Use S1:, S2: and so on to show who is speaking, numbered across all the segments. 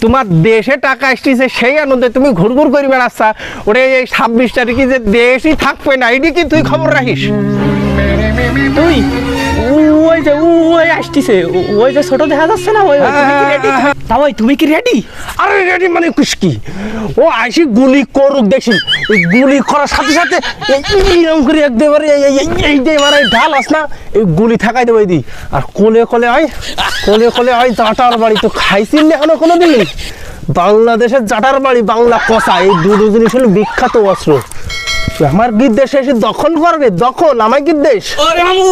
S1: তোমার দেশে টাকা আসতেছে সেই আনন্দে তুমি ঘুরঘুর করে বেড়াচ্ছা। ওরে এই ছাব্বিশ তারিখে যে দেশই থাকবে না এটি কি তুই খবর রাখিস?
S2: তুই ওই যে ওই আসতিছে ওই যে ছোট দেখা যাচ্ছে না ওই
S1: হ্যাঁ,
S2: তা ওই তুমি কি রেডি
S1: আরে রেডি মানে কুস্কি ও আইসি গুলি করুক দেখছি। এই গুলি করার সাথে সাথে এই- এইরকম করে একবারে এই- এই- এই যে ঢাল আস না এই গুলি থাকাই দেবো দি আর কোলে কোলে আয় কোলে কোলে আয় জাটার বাড়ি তো খাইছিস না এখনও কোনো দিন বাংলাদেশের জাটার বাড়ি বাংলা কষা এই দুটো জিনিস হলো বিখ্যাত অস্ত্র। আমার গিদ্দেশ এসে দখল করবে দখল আমার গিদ্দেশ।
S3: ওরে মামু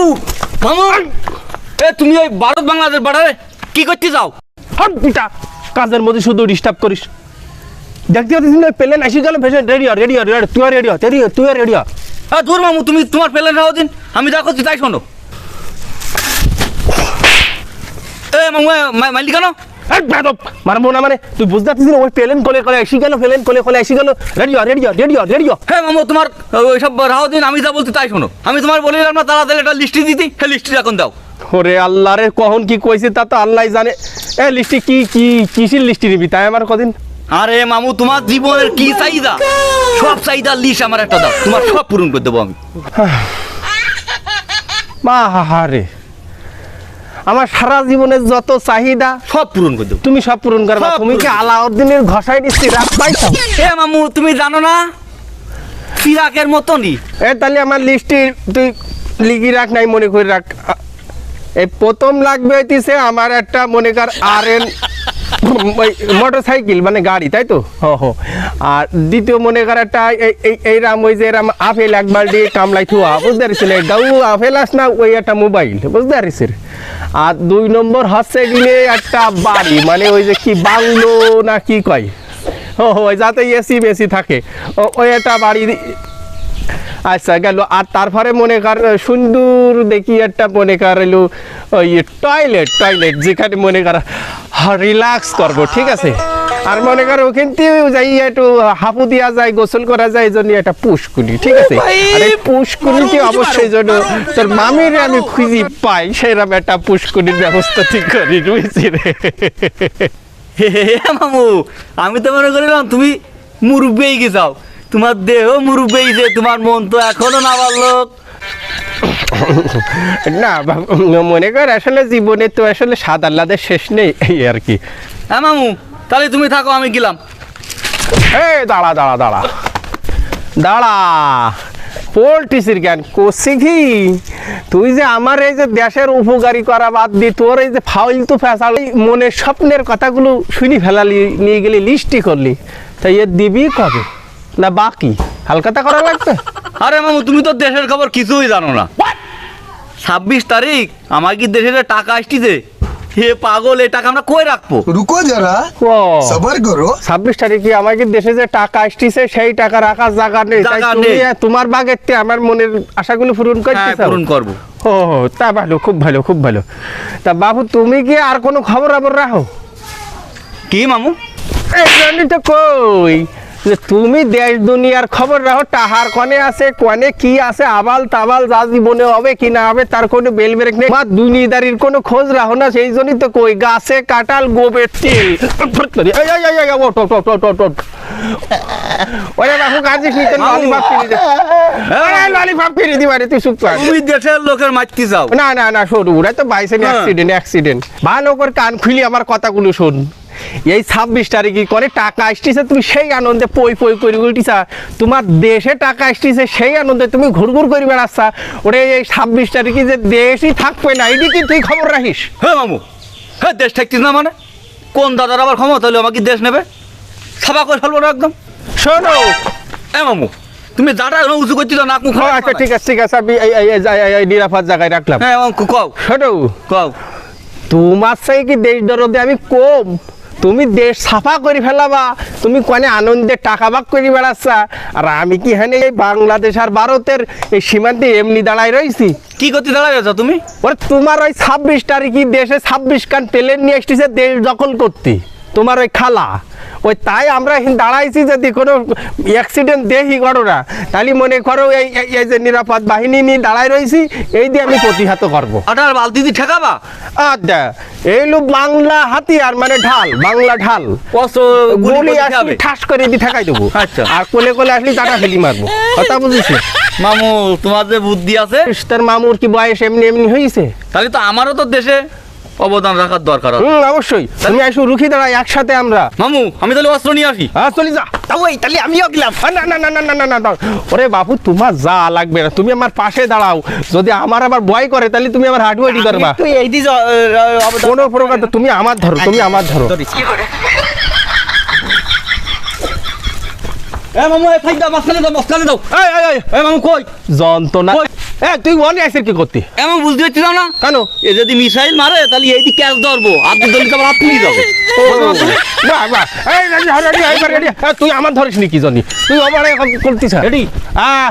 S3: মামু এ তুমি ওই ভারত বাংলাদেশ বর্ডারে কি করতে যাও?
S1: হট পিটা কাজের মধ্যে শুধু ডিস্টার্ব করিস। দেখতে পাচ্ছিস না প্লেন গেল ভেসে রেডি হ রেডি হ রেডি তুই রেডি হ তুই তুই রেডি হ।
S3: হ্যাঁ দূর মামু তুমি তোমার প্লেন দিন আমি যা করছি তাই শোনো। এ মামু মাইলি কেন?
S1: মারবো না মানে তুই বুঝতে পারছিস ওই প্লেন কোলে কোলে আসি গেল প্লেন কোলে কোলে আসি গেল রেডি হ রেডি হ রেডি হ রেডি হ।
S3: হ্যাঁ মামু তোমার ওই সব রাও দিন আমি যা বলছি তাই শোনো। আমি তোমার বলিলাম না তাড়াতাড়ি একটা লিস্টি দিতি হ্যাঁ লিস্টি এখন দাও।
S1: ওরে আল্লাহরে কখন কি কইছে তা তো আল্লাহ জানে। এ লিস্টি কি কি কিসির লিস্টি নিবি তাই আমার কদিন
S3: আরে মামু তোমার জীবনের কি চাহিদা? সব চাহিদা লিস্ট আমার একটা দাও। তোমার সব পূরণ করে দেবো আমি।
S1: মা হা হা রে আমার সারা জীবনের যত চাহিদা
S3: সব পূরণ করে দেবো।
S1: তুমি সব পূরণ করবা। তুমি কি আলাউদ্দিনের ঘষাই নিচ্ছি রাত পাইছো
S3: এ মামু তুমি জানো না? ফিরাকের মতনই।
S1: এ তাহলে আমার লিস্টে তুই লিখি রাখ নাই মনে করে রাখ। এই প্রথম লাগবে হইতেছে আমার একটা মনে কর আর এন মোটর সাইকেল মানে গাড়ি তাই তো? হ হ আর দ্বিতীয় মনে কর একটা এই এই- এই রাম ওই যে রাম আপেল এক বালটি কামলাই থুয়া বুঝতে পারছিল গাউ আপেল আস না ওই একটা মোবাইল বুঝতে পারিস আর দুই নম্বর হচ্ছে গিয়ে একটা বাড়ি মানে ওই যে কি বাংলো না কি কয়? ও ওই যাতে এসি বেসি থাকে। ও ওই একটা বাড়ি আচ্ছা গেল। আর তারপরে মনে কর সুন্দর দেখি একটা মনে কর এলো ওই টয়লেট টয়লেট যেখানে মনে কর রিল্যাক্স করব ঠিক আছে? আর মনে কর ওখান থেকে যাই একটু হাঁপু দেওয়া যায় গোসল করা যায় এই জন্য একটা পুষ্কুনি ঠিক আছে? আর এই পুষ্কুনিকে অবশ্যই জন্য তোর মামির আমি খুঁজি পাই সেরকম একটা পুষ্কুনির ব্যবস্থা ঠিক করি বুঝছি রে?
S3: হে হে মামু আমি তো মনে করিলাম তুমি মুরব্বেই গেছাও। তোমার দেহ মুরব্বেই যে তোমার মন তো এখনও না পারল
S1: না মনে কর আসলে জীবনে তো আসলে স্বাদ আহ্লাদের শেষ নেই এই আর কি।
S3: হ্যাঁ মামু তাহলে তুমি থাকো আমি গেলাম।
S1: এই দাঁড়া দাঁড়া দাঁড়া। দাঁড়া পোলট্রিসির জ্ঞান করছি কি? তুই যে আমার এই যে দেশের উপকারী করা বাদ দি তোর এই যে ফাউল তো ফেসাল মনের স্বপ্নের কথাগুলো শুনি ফেলালি নিয়ে গেলি লিস্টি করলি তাই এর দিবি কবে? না বাকি? হালকাতা করা লাগবে?
S3: আরে মামু তুমি তো দেশের খবর কিছুই জানো না। ছাব্বিশ তারিখ আমার কি দেশের টাকা আসতিছে হে পাগল এই টাকা আমরা কই রাখব?
S4: রুকো
S1: যারা
S4: সবার করো।
S1: ছাব্বিশ তারিখে আমাকে দেশে যে টাকা আসতিছে সেই টাকা রাখার জায়গা নেই। তোমার বাগেতে আমার মনের আশাগুলো পূরণ করতে হ্যাঁ,
S3: পূরণ করব।
S1: ও তা ভালো খুব ভালো খুব ভালো। তা বাবু তুমি কি আর কোনো খবর আবার রাখো?
S3: কি মামু?
S1: এই তো কই। যে তুমি দেশ দুনিয়ার খবর রাখো টাহার কনে আছে কনে কি আছে আবাল তাবাল যা জীবনে হবে কি না হবে তার কোনো বেল বেরেক নেই। মা দুনিয়াদারির কোনো খোঁজ রাখো না সেই জন্যই তো কই গাছে কাটাল গোবের তেল। ওরে ললিপপ ফিরে দে। ওরে ললিপপ ফিরে দিবা রে তুই চুপ কর।
S3: তুমি দেশের লোকের মারতে যাও
S1: না না না সরু ওরা তো বাইসেন
S3: হ্যাঁ।
S1: অ্যাক্সিডেন্ট অ্যাক্সিডেন্ট ভালো করে কান খুলি আমার কথাগুলো শোন। এই ছাব্বিশ তারিখে করে টাকা আসতেছে তুমি সেই আনন্দে পই পই করে উল্টিছা। তোমার দেশে টাকা আসতেছে সেই আনন্দে তুমি ঘুরঘুর করে বেড়াচ্ছা। ওরে এই ছাব্বিশ তারিখে যে দেশই থাকবে না এটি কি তুই খবর রাখিস?
S3: হ্যাঁ মামু হ্যাঁ দেশ থাকতিস না মানে? কোন দাদার আবার ক্ষমতা হলে আমাকে দেশ নেবে? সাবা করে ফেলব না একদম।
S1: শোনো।
S3: এ মামু তুমি দাদা উঁচু করছিস
S1: ও, আচ্ছা ঠিক আছে ঠিক আছে আমি নিরাপদ জায়গায় রাখলাম।
S3: হ্যাঁ কও।
S1: শোনো।
S3: কও।
S1: তোমার সেই কি দেশ দরদে আমি কম? তুমি দেশ সাফা করে ফেলাবা তুমি কনে আনন্দে টাকা বাক করে বেড়াচ্ছা আর আমি কি হ্যাঁ এই বাংলাদেশ আর ভারতের এই সীমান্তে এমনি দাঁড়ায় রয়েছি?
S3: কি করতে দাঁড়ায় আছো তুমি?
S1: ওরে তোমার ওই ছাব্বিশ তারিখই দেশে ছাব্বিশ কান প্লেন নিয়ে এসেছে দেশ দখল করতে। তোমার ওই খালা। ওই তাই আমরা দাঁড়াইছি যদি কোনো অ্যাক্সিডেন্ট দেখি ঘটনা তাহলে মনে করো এই এই- যে নিরাপদ বাহিনী নিয়ে দাঁড়াই রয়েছি এই দিয়ে আমি প্রতিহত করব।
S3: আটার বালতি দিয়ে ঠেকাবা?
S1: আচ্ছা এই হলো বাংলা হাতিয়ার মানে ঢাল বাংলা ঢাল।
S3: গুলি
S1: আসলি। ঠাস করে দিয়ে ঠেকাই দেবো।
S3: আচ্ছা।
S1: আর কোলে কোলে আসলে টাটা ফেলি মারবো। কথা বুঝেছি?
S3: মামু তোমার যে বুদ্ধি আছে?
S1: তার মামুর কি বয়স এমনি এমনি হয়েছে
S3: তাহলে তো আমারও তো দেশে অবদান রাখার দরকার
S1: হুম অবশ্যই। তুমি আসো রুখি দাঁড়াই একসাথে আমরা।
S3: মামু আমি তাহলে অস্ত্র নিয়ে আসি।
S1: হ্যাঁ চলি যা। ওই তাহলে আমিও গেলাম। হ্যাঁ, না না না না না না না ওরে বাপু তোমার যা লাগবে না। তুমি আমার পাশে দাঁড়াও। যদি আমার আবার ভয় করে তাহলে তুমি আমার হাঁটুয়াটি করবা
S2: তুই এই দিস
S1: কোনো প্রকার তুমি আমার ধরো তুমি আমার ধরো।
S3: আচ্ছা, এ মামু এই ফাইদা মাসখানে দাও মাসখানে দাও।
S1: এই এই এই।
S3: মামু কই?
S1: যন্ত্রণা এ তুই মনে আইসের কি করতে
S3: এমন বুঝতে পারছি না
S1: কেন
S3: এ যদি মিসাইল মারে তাহলে এই দিকে ক্যাচ ধরবো আপনি দলিত আবার আপনি যাবে
S1: বাহ, বাহ। এই, রেডি, হ, রেডি, এইবার তুই আমার ধরিস নি কি জানি তুই আমার করতিস
S3: রেডি
S1: আহ